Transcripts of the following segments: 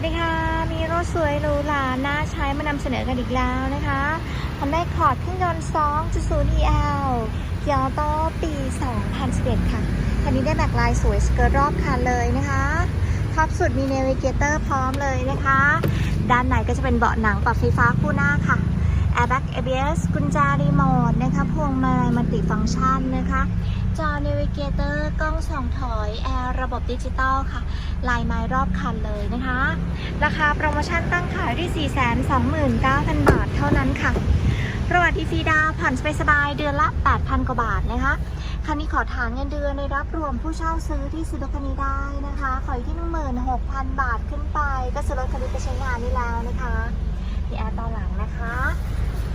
วัสดีค่ะ มีรถสวยหรูหราน่าใช้มานำเสนอกันอีกแล้วนะคะ Honda Accord เครื่องยนต์ 2.0 EL เกียร์โตปี 2011 ค่ะ คันนี้ได้แบ็คลายสวยสเกิร์ตรอบคันเลยนะคะท็อปสุดมีเนวิเกเตอร์พร้อมเลยนะคะ ด้านในก็จะเป็นเบาะหนังปรับไฟฟ้าคู่หน้าค่ะ Airbag ABS กุญแจรีโมท วงมาลัยมัลติฟังก์ชันนะคะ จอ Navigator กล้องส่องถอยแอร์ระบบดิจิตอลค่ะ ลายไม้รอบคันเลยนะคะ ราคาโปรโมชั่นตั้งขายที่ 429,000 บาทเท่านั้นค่ะ ประวัติฟรีดาวผ่อนสบายเดือนละ 8,000 กว่าบาทนะคะ คันนี้ขอฐานเงินเดือนในรับรวมผู้เช่าซื้อที่ซื้อรถคันนี้ได้นะคะ ขออยู่ที่ 16,000 บาทขึ้นไป ก็ซื้อรถคันนี้ไปใช้งานได้แล้วนะคะ มีแอร์ตอนหลังนะคะ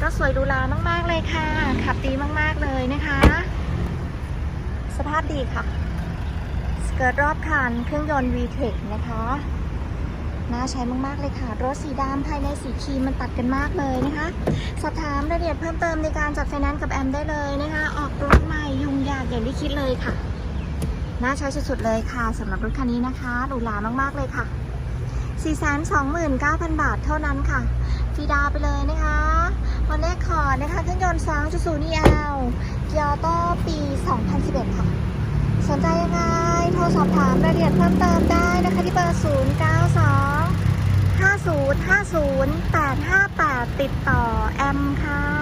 ก็สวยหรูหรามาก ๆ เลยค่ะ ขับดีมาก ๆ เลยนะคะ สภาพดีค่ะสเกิร์ตรอบคันเครื่องยนต์ VTEC นะคะน่าใช้มาก ๆ เลยค่ะ รถสีดำภายในสีครีมมันตัดกันมากเลยนะคะ สอบถามรายละเอียดเพิ่มเติมในการจัดไฟแนนซ์กับแอมได้เลยนะคะ ออกรถใหม่ยุ่งยากอย่างที่คิดเลยค่ะ น่าใช้สุด ๆ เลยค่ะสำหรับรถคันนี้นะคะหรูหรามาก ๆ เลยค่ะ 429,000 บาทเท่านั้นค่ะ ฟรีดาวไปเลยนะคะ อนนะคะเครื่องยนต์ 2.0 EL เกียร์โตปี 2011 ค่ะ สนใจยังไง โทรสอบถามรายละเอียดเพิ่มเติมได้นะคะที่เบอร์ 092 5050 858 ติดต่อแอมค่ะ